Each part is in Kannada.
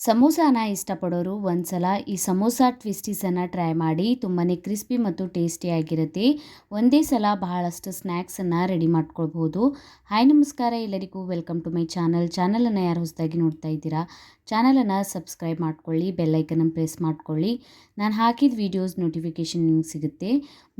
ಸಮೋಸಾನ ಇಷ್ಟಪಡೋರು ಒಂದ್ಸಲ ಈ ಸಮೋಸಾ ಟ್ವಿಸ್ಟೀಸನ್ನು ಟ್ರೈ ಮಾಡಿ ತುಂಬಾ ಕ್ರಿಸ್ಪಿ ಮತ್ತು ಟೇಸ್ಟಿಯಾಗಿರುತ್ತೆ ಒಂದೇ ಸಲ ಬಹಳಷ್ಟು ಸ್ನ್ಯಾಕ್ಸನ್ನು ರೆಡಿ ಮಾಡ್ಕೊಳ್ಬೋದು. ಹಾಯ್ ನಮಸ್ಕಾರ ಎಲ್ಲರಿಗೂ, ವೆಲ್ಕಮ್ ಟು ಮೈ ಚಾನಲ್. ಚಾನಲನ್ನು ಯಾರು ಹೊಸದಾಗಿ ನೋಡ್ತಾ ಇದ್ದೀರಾ ಚಾನಲನ್ನು ಸಬ್ಸ್ಕ್ರೈಬ್ ಮಾಡ್ಕೊಳ್ಳಿ ಬೆಲ್ಲೈಕನ್ನು ಪ್ರೆಸ್ ಮಾಡ್ಕೊಳ್ಳಿ. ನಾನು ಹಾಕಿದ ವೀಡಿಯೋಸ್ ನೋಟಿಫಿಕೇಷನ್ ನಿಮ್ಗೆ ಸಿಗುತ್ತೆ.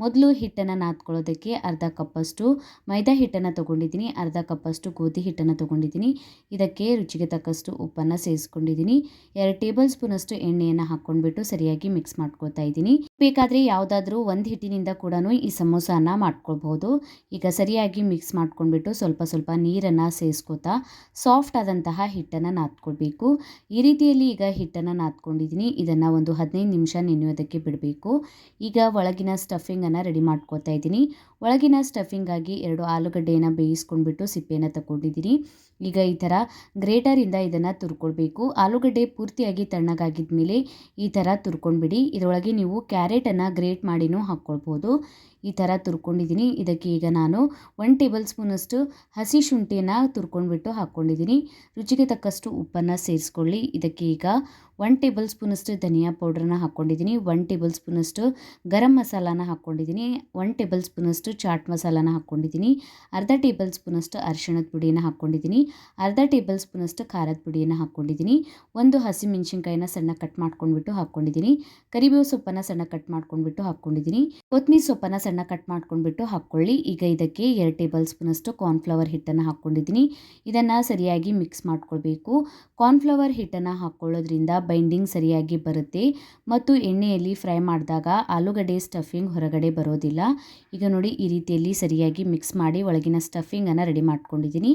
ಮೊದಲು ಹಿಟ್ಟನ್ನು ನಾದ್ಕೊಳ್ಳೋದಕ್ಕೆ ಅರ್ಧ ಕಪ್ಪಷ್ಟು ಮೈದಾ ಹಿಟ್ಟನ್ನು ತೊಗೊಂಡಿದ್ದೀನಿ, ಅರ್ಧ ಕಪ್ಪಷ್ಟು ಗೋಧಿ ಹಿಟ್ಟನ್ನು ತೊಗೊಂಡಿದ್ದೀನಿ. ಇದಕ್ಕೆ ರುಚಿಗೆ ತಕ್ಕಷ್ಟು ಉಪ್ಪನ್ನು ಸೇರಿಸ್ಕೊಂಡಿದ್ದೀನಿ. ಎರಡು ಟೇಬಲ್ ಸ್ಪೂನಷ್ಟು ಎಣ್ಣೆಯನ್ನು ಹಾಕ್ಕೊಂಡ್ಬಿಟ್ಟು ಸರಿಯಾಗಿ ಮಿಕ್ಸ್ ಮಾಡ್ಕೊತಾ ಇದ್ದೀನಿ. ಬೇಕಾದರೆ ಯಾವುದಾದ್ರೂ ಒಂದು ಹಿಟ್ಟಿನಿಂದ ಕೂಡ ಈ ಸಮೋಸಾನ ಮಾಡ್ಕೊಳ್ಬೋದು. ಈಗ ಸರಿಯಾಗಿ ಮಿಕ್ಸ್ ಮಾಡ್ಕೊಂಡ್ಬಿಟ್ಟು ಸ್ವಲ್ಪ ಸ್ವಲ್ಪ ನೀರನ್ನು ಸೇರಿಸ್ಕೋತಾ ಸಾಫ್ಟ್ ಆದಂತಹ ಹಿಟ್ಟನ್ನು ನಾದ್ಕೊಳ್ಬೇಕು. ಈ ರೀತಿಯಲ್ಲಿ ಈಗ ಹಿಟ್ಟನ್ನು ನಾದ್ಕೊಂಡಿದ್ದೀನಿ. ಇದನ್ನು ಒಂದು ಹದಿನೈದು ನಿಮಿಷ ನೆನೆಯೋದಕ್ಕೆ ಬಿಡಬೇಕು. ಈಗ ಒಳಗಿನ ಸ್ಟಫಿಂಗನ್ನು ರೆಡಿ ಮಾಡ್ಕೋತಾ ಇದ್ದೀನಿ. ಒಳಗಿನ ಸ್ಟಫಿಂಗಾಗಿ ಎರಡು ಆಲೂಗಡ್ಡೆಯನ್ನು ಬೇಯಿಸ್ಕೊಂಡ್ಬಿಟ್ಟು ಸಿಪ್ಪೆಯನ್ನು ತಗೊಂಡಿದ್ದೀನಿ ಈಗ ಈ ಥರ ಗ್ರೇಟರಿಂದ ಇದನ್ನು ತುರ್ಕೊಳ್ಬೇಕು ಆಲೂಗಡ್ಡೆ ಪೂರ್ತಿಯಾಗಿ ತಣ್ಣಗಾಗಿದ್ದ ಮೇಲೆ ಈ ಥರ ತುರ್ಕೊಂಡ್ಬಿಡಿ. ಇದರೊಳಗೆ ನೀವು ಕ್ಯಾರೆಟನ್ನು ಗ್ರೇಟ್ ಮಾಡಿನೂ ಹಾಕ್ಕೊಳ್ಬೋದು. ಈ ಥರ ತುರ್ಕೊಂಡಿದ್ದೀನಿ. ಇದಕ್ಕೆ ಈಗ ನಾನು ಒನ್ ಟೇಬಲ್ ಸ್ಪೂನಷ್ಟು ಹಸಿ ಶುಂಠಿಯನ್ನು ತುರ್ಕೊಂಡ್ಬಿಟ್ಟು ಹಾಕ್ಕೊಂಡಿದ್ದೀನಿ. ರುಚಿಗೆ ತಕ್ಕಷ್ಟು ಉಪ್ಪನ್ನು ಸೇರಿಸ್ಕೊಳ್ಳಿ. ಇದಕ್ಕೆ ಈಗ ಒನ್ ಟೇಬಲ್ ಸ್ಪೂನಷ್ಟು ಧನಿಯಾ ಪೌಡ್ರನ್ನ ಹಾಕ್ಕೊಂಡಿದ್ದೀನಿ. ಒನ್ ಟೇಬಲ್ ಸ್ಪೂನಷ್ಟು ಗರಂ ಮಸಾಲಾನ ಹಾಕ್ಕೊಂಡಿದ್ದೀನಿ. ಒನ್ ಟೇಬಲ್ ಸ್ಪೂನಷ್ಟು ಚಾಟ್ ಮಸಾಲಾನ ಹಾಕ್ಕೊಂಡಿದ್ದೀನಿ. ಅರ್ಧ ಟೇಬಲ್ ಸ್ಪೂನಷ್ಟು ಅರಿಶಿಣದ ಪುಡಿಯನ್ನು ಹಾಕ್ಕೊಂಡಿದ್ದೀನಿ. ಅರ್ಧ ಟೇಬಲ್ ಸ್ಪೂನಷ್ಟು ಖಾರದ ಪುಡಿಯನ್ನು ಹಾಕ್ಕೊಂಡಿದ್ದೀನಿ. ಒಂದು ಹಸಿ ಮೆಣಸಿನಕಾಯಿನ ಸಣ್ಣ ಕಟ್ ಮಾಡ್ಕೊಂಡ್ಬಿಟ್ಟು ಹಾಕ್ಕೊಂಡಿದ್ದೀನಿ. ಕರಿಬೇವು ಸೊಪ್ಪನ್ನು ಸಣ್ಣ ಕಟ್ ಮಾಡ್ಕೊಂಡ್ಬಿಟ್ಟು ಹಾಕ್ಕೊಂಡಿದ್ದೀನಿ. ಕೊತ್ತಂಬರಿ ಸೊಪ್ಪನ್ನು ಸಣ್ಣ ಕಟ್ ಮಾಡ್ಕೊಂಡ್ಬಿಟ್ಟು ಹಾಕ್ಕೊಳ್ಳಿ. ಈಗ ಇದಕ್ಕೆ ಎರಡು ಟೇಬಲ್ ಸ್ಪೂನಷ್ಟು ಕಾರ್ನ್ಫ್ಲವರ್ ಹಿಟ್ಟನ್ನು ಹಾಕ್ಕೊಂಡಿದ್ದೀನಿ. ಇದನ್ನು ಸರಿಯಾಗಿ ಮಿಕ್ಸ್ ಮಾಡ್ಕೊಳ್ಬೇಕು. ಕಾರ್ನ್ಫ್ಲವರ್ ಹಿಟ್ಟನ್ನು ಹಾಕ್ಕೊಳ್ಳೋದ್ರಿಂದ ಬೈಂಡಿಂಗ್ ಸರಿಯಾಗಿ ಬರುತ್ತೆ. ಮತ್ತು ಎಣ್ಣೆಯಲ್ಲಿ ಫ್ರೈ ಮಾಡಿದಾಗ ಆಲೂಗಡ್ಡೆ ಸ್ಟಫಿಂಗ್ ಹೊರಗಡೆ ಬರೋದಿಲ್ಲ. ಈಗ ನೋಡಿ ಈ ರೀತಿಯಲ್ಲಿ ಸರಿಯಾಗಿ ಮಿಕ್ಸ್ ಮಾಡಿ ಒಳಗಿನ ಸ್ಟಫಿಂಗನ್ನು ರೆಡಿ ಮಾಡ್ಕೊಂಡಿದ್ದೀನಿ.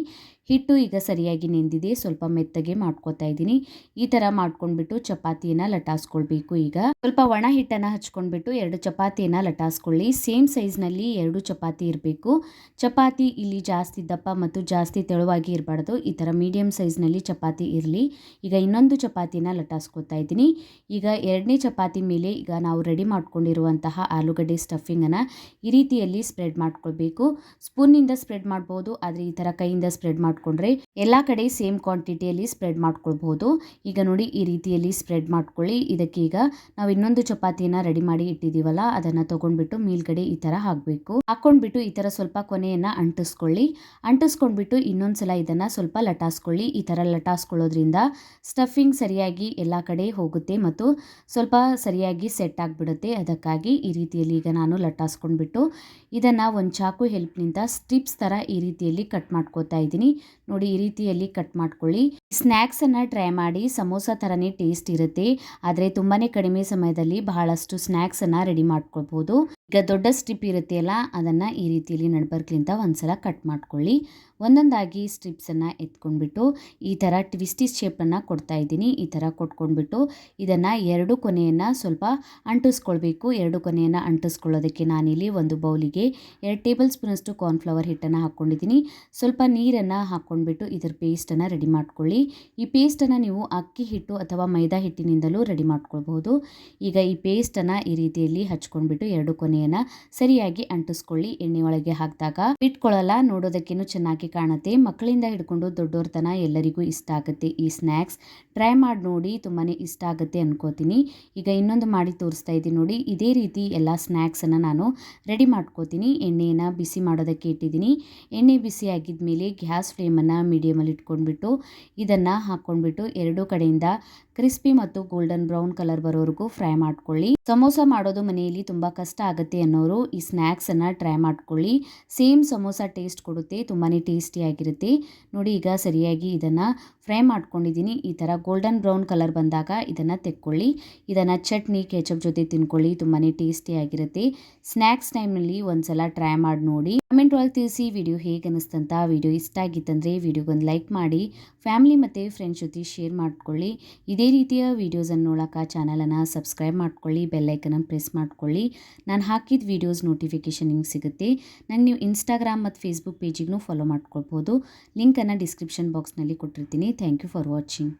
ಹಿಟ್ಟು ಈಗ ಸರಿಯಾಗಿ ನೆಂದಿದೆ. ಸ್ವಲ್ಪ ಮೆತ್ತಗೆ ಮಾಡ್ಕೋತಾ ಇದ್ದೀನಿ. ಈ ಥರ ಮಾಡ್ಕೊಂಡ್ಬಿಟ್ಟು ಚಪಾತಿಯನ್ನು ಲಟಾಸ್ಕೊಳ್ಬೇಕು ಈಗ. ಸ್ವಲ್ಪ ಒಣ ಹಿಟ್ಟನ್ನು ಹಚ್ಕೊಂಡ್ಬಿಟ್ಟು ಎರಡು ಚಪಾತಿಯನ್ನು ಲಟಾಸ್ಕೊಳ್ಳಿ. ಸೇಮ್ ಸೈಜ್ನಲ್ಲಿ ಎರಡು ಚಪಾತಿ ಇರಬೇಕು. ಚಪಾತಿ ಇಲ್ಲಿ ಜಾಸ್ತಿ ದಪ್ಪ ಮತ್ತು ಜಾಸ್ತಿ ತೆಳುವಾಗಿ ಇರಬಾರ್ದು. ಈ ಥರ ಮೀಡಿಯಮ್ ಸೈಜ್ನಲ್ಲಿ ಚಪಾತಿ ಇರಲಿ. ಈಗ ಇನ್ನೊಂದು ಚಪಾತಿನ ಲಟಾಸ್ಕೊತಾ ಇದ್ದೀನಿ. ಈಗ ಎರಡನೇ ಚಪಾತಿ ಮೇಲೆ ಈಗ ನಾವು ರೆಡಿ ಮಾಡ್ಕೊಂಡಿರುವಂತಹ ಆಲೂಗಡ್ಡೆ ಸ್ಟಫಿಂಗನ್ನು ಈ ರೀತಿಯಲ್ಲಿ ಸ್ಪ್ರೆಡ್ ಮಾಡ್ಕೊಳ್ಬೇಕು. ಸ್ಪೂನಿಂದ ಸ್ಪ್ರೆಡ್ ಮಾಡ್ಬೋದು, ಆದರೆ ಈ ಥರ ಕೈಯಿಂದ ಸ್ಪ್ರೆಡ್ ಮಾಡಿಕೊಂಡ್ರೆ ಎಲ್ಲ ಕಡೆ ಸೇಮ್ ಕ್ವಾಂಟಿಟಿಯಲ್ಲಿ ಸ್ಪ್ರೆಡ್ ಮಾಡ್ಕೊಳ್ಬೋದು. ಈಗ ನೋಡಿ ಈ ರೀತಿಯಲ್ಲಿ ಸ್ಪ್ರೆಡ್ ಮಾಡ್ಕೊಳ್ಳಿ. ಇದಕ್ಕೆ ಈಗ ನಾವು ಇನ್ನೊಂದು ಚಪಾತಿಯನ್ನು ರೆಡಿ ಮಾಡಿ ಇಟ್ಟಿದ್ದೀವಲ್ಲ, ಅದನ್ನು ತೊಗೊಂಡ್ಬಿಟ್ಟು ಮೇಲ್ಗಡೆ ಥರ ಹಾಕಬೇಕು. ಹಾಕೊಂಡ್ಬಿಟ್ಟು ಈ ಥರ ಸ್ವಲ್ಪ ಕೊನೆಯನ್ನು ಅಂಟಿಸ್ಕೊಳ್ಳಿ. ಅಂಟಿಸ್ಕೊಂಡ್ಬಿಟ್ಟು ಇನ್ನೊಂದ್ಸಲ ಇದನ್ನು ಸ್ವಲ್ಪ ಲಟಾಸ್ಕೊಳ್ಳಿ. ಈ ಥರ ಲಟಾಸ್ಕೊಳ್ಳೋದ್ರಿಂದ ಸ್ಟಫಿಂಗ್ ಸರಿಯಾಗಿ ಎಲ್ಲ ಕಡೆ ಹೋಗುತ್ತೆ ಮತ್ತು ಸ್ವಲ್ಪ ಸರಿಯಾಗಿ ಸೆಟ್ ಆಗಿಬಿಡುತ್ತೆ. ಅದಕ್ಕಾಗಿ ಈ ರೀತಿಯಲ್ಲಿ ಈಗ ನಾನು ಲಟಾಸ್ಕೊಂಡ್ಬಿಟ್ಟು ಇದನ್ನು ಒಂದು ಚಾಕು ಹೆಲ್ಪ್ನಿಂದ ಸ್ಟ್ರಿಪ್ಸ್ ಥರ ಈ ರೀತಿಯಲ್ಲಿ ಕಟ್ ಮಾಡ್ಕೋತಾ ಇದ್ದೀನಿ. ನೋಡಿ ಈ ರೀತಿಯಲ್ಲಿ ಕಟ್ ಮಾಡ್ಕೊಳ್ಳಿ. ಸ್ನ್ಯಾಕ್ಸನ್ನು ಟ್ರೈ ಮಾಡಿ ಸಮೋಸ ಥರನೇ ಟೇಸ್ಟ್ ಇರುತ್ತೆ. ಆದರೆ ತುಂಬಾ ಕಡಿಮೆ ಸಮಯದಲ್ಲಿ ಬಹಳಷ್ಟು ಸ್ನ್ಯಾಕ್ಸನ್ನು ರೆಡಿ ಮಾಡ್ಕೊಳ್ಬೋದು. ಈಗ ದೊಡ್ಡ ಸ್ಟ್ರಿಪ್ ಇರುತ್ತೆ ಅಲ್ಲ ಅದನ್ನು ಈ ರೀತಿಯಲ್ಲಿ ನಡ್ಬರ್ಕ್ಲಿಂತ ಒಂದು ಸಲ ಕಟ್ ಮಾಡ್ಕೊಳ್ಳಿ. ಒಂದೊಂದಾಗಿ ಸ್ಟ್ರಿಪ್ಸನ್ನು ಎತ್ಕೊಂಡ್ಬಿಟ್ಟು, ಈ ಥರ ಟ್ವಿಸ್ಟಿ ಶೇಪನ್ನು ಕೊಡ್ತಾ ಇದ್ದೀನಿ. ಈ ಥರ ಕೊಟ್ಕೊಂಡ್ಬಿಟ್ಟು, ಇದನ್ನು ಎರಡು ಕೊನೆಯನ್ನು ಸ್ವಲ್ಪ ಅಂಟಿಸ್ಕೊಳ್ಬೇಕು. ಎರಡು ಕೊನೆಯನ್ನು ಅಂಟಿಸ್ಕೊಳ್ಳೋದಕ್ಕೆ ನಾನಿಲ್ಲಿ ಒಂದು ಬೌಲಿಗೆ ಎರಡು ಟೇಬಲ್ ಸ್ಪೂನಷ್ಟು ಕಾರ್ನ್ಫ್ಲವರ್ ಹಿಟ್ಟನ್ನು ಹಾಕ್ಕೊಂಡಿದ್ದೀನಿ. ಸ್ವಲ್ಪ ನೀರನ್ನು ಹಾಕ್ಕೊಂಡ್ಬಿಟ್ಟು, ಇದರ ಪೇಸ್ಟನ್ನು ರೆಡಿ ಮಾಡ್ಕೊಳ್ಳಿ. ಈ ಪೇಸ್ಟನ್ನು ನೀವು ಅಕ್ಕಿ ಹಿಟ್ಟು ಅಥವಾ ಮೈದಾ ಹಿಟ್ಟಿನಿಂದಲೂ ರೆಡಿ ಮಾಡ್ಕೊಳ್ಬಹುದು. ಈಗ ಈ ಪೇಸ್ಟನ್ನು ಈ ರೀತಿಯಲ್ಲಿ ಹಚ್ಕೊಂಡ್ಬಿಟ್ಟು ಎರಡು ಕೊನೆಯನ್ನು ಸರಿಯಾಗಿ ಅಂಟಿಸ್ಕೊಳ್ಳಿ. ಎಣ್ಣೆ ಒಳಗೆ ಹಾಕಿದಾಗ ಬಿಟ್ಕೊಳ್ಳಲ್ಲ ನೋಡೋದಕ್ಕೇನು ಚೆನ್ನಾಗಿ ಕಾಣುತ್ತೆ. ಮಕ್ಕಳಿಂದ ಹಿಡ್ಕೊಂಡು ದೊಡ್ಡವ್ರ ತನ ಎಲ್ಲರಿಗೂ ಇಷ್ಟ ಆಗುತ್ತೆ. ಈ ಸ್ನ್ಯಾಕ್ಸ್ ಟ್ರೈ ಮಾಡಿ ನೋಡಿ ತುಂಬಾ ಇಷ್ಟ ಆಗುತ್ತೆ ಅನ್ಕೋತೀನಿ. ಈಗ ಇನ್ನೊಂದು ಮಾಡಿ ತೋರಿಸ್ತಾ ಇದ್ದೀನಿ ನೋಡಿ. ಇದೇ ರೀತಿ ಎಲ್ಲ ಸ್ನ್ಯಾಕ್ಸನ್ನು ನಾನು ರೆಡಿ ಮಾಡ್ಕೋತೀನಿ. ಎಣ್ಣೆಯನ್ನು ಬಿಸಿ ಮಾಡೋದಕ್ಕೆ ಇಟ್ಟಿದ್ದೀನಿ. ಎಣ್ಣೆ ಬಿಸಿ ಆಗಿದ್ಮೇಲೆ ಗ್ಯಾಸ್ ಫ್ಲೇಮನ್ನು ಮೀಡಿಯಮಲ್ಲಿ ಇಟ್ಕೊಂಡ್ಬಿಟ್ಟು ಇದನ್ನು ಹಾಕ್ಕೊಂಡ್ಬಿಟ್ಟು ಎರಡು ಕಡೆಯಿಂದ ಕ್ರಿಸ್ಪಿ ಮತ್ತು ಗೋಲ್ಡನ್ ಬ್ರೌನ್ ಕಲರ್ ಬರೋವರೆಗೂ ಫ್ರೈ ಮಾಡ್ಕೊಳ್ಳಿ. ಸಮೋಸ ಮಾಡೋದು ಮನೆಯಲ್ಲಿ ತುಂಬ ಕಷ್ಟ ಆಗುತ್ತೆ ಅನ್ನೋರು ಈ ಸ್ನ್ಯಾಕ್ಸನ್ನು ಟ್ರೈ ಮಾಡ್ಕೊಳ್ಳಿ. ಸೇಮ್ ಸಮೋಸ ಟೇಸ್ಟ್ ಕೊಡುತ್ತೆ ತುಂಬಾ ಟೇಸ್ಟಿಯಾಗಿರುತ್ತೆ ನೋಡಿ, ಈಗ ಸರಿಯಾಗಿ ಇದನ್ನು ಫ್ರೈ ಮಾಡ್ಕೊಂಡಿದ್ದೀನಿ. ಈ ಥರ ಗೋಲ್ಡನ್ ಬ್ರೌನ್ ಕಲರ್ ಬಂದಾಗ ಇದನ್ನು ತೆಕ್ಕೊಳ್ಳಿ. ಇದನ್ನು ಚಟ್ನಿ, ಕೆಚಪ್ ಜೊತೆ ತಿನ್ಕೊಳ್ಳಿ ತುಂಬಾ ಟೇಸ್ಟಿಯಾಗಿರುತ್ತೆ ಸ್ನ್ಯಾಕ್ಸ್ ಟೈಮ್ನಲ್ಲಿ ಒಂದ್ಸಲ ಟ್ರೈ ಮಾಡಿ ನೋಡಿ. ಕಮೆಂಟ್ ಒಳಗೆ ತಿಳಿಸಿ ವಿಡಿಯೋ ಹೇಗೆ ಅನಿಸ್ತಂತ. ವಿಡಿಯೋ ಇಷ್ಟ ಆಗಿತ್ತಂದರೆ ವಿಡಿಯೋಗೊಂದು ಲೈಕ್ ಮಾಡಿ. ಫ್ಯಾಮಿಲಿ ಮತ್ತು ಫ್ರೆಂಡ್ಸ್ ಜೊತೆ ಶೇರ್ ಮಾಡ್ಕೊಳ್ಳಿ. ಇದೇ ರೀತಿಯ ವೀಡಿಯೋಸನ್ನು ನೋಡೋಕೆ ಚಾನಲನ್ನು ಸಬ್ಸ್ಕ್ರೈಬ್ ಮಾಡ್ಕೊಳ್ಳಿ ಬೆಲ್ಲೈಕನನ್ನು ಪ್ರೆಸ್ ಮಾಡ್ಕೊಳ್ಳಿ. ನಾನು ಹಾಕಿದ ವೀಡಿಯೋಸ್ ನೋಟಿಫಿಕೇಷನ್ ನಿಮ್ಗೆ ಸಿಗುತ್ತೆ. ನಂಗೆ ನೀವು ಇನ್ಸ್ಟಾಗ್ರಾಮ್ ಮತ್ತು ಫೇಸ್ಬುಕ್ ಪೇಜಿಗೂ ಫಾಲೋ ಮಾಡ್ಕೊಳ್ಬೋದು. ಲಿಂಕನ್ನು ಡಿಸ್ಕ್ರಿಪ್ಷನ್ ಬಾಕ್ಸ್ನಲ್ಲಿ ಕೊಟ್ಟಿರ್ತೀನಿ. Thank you for watching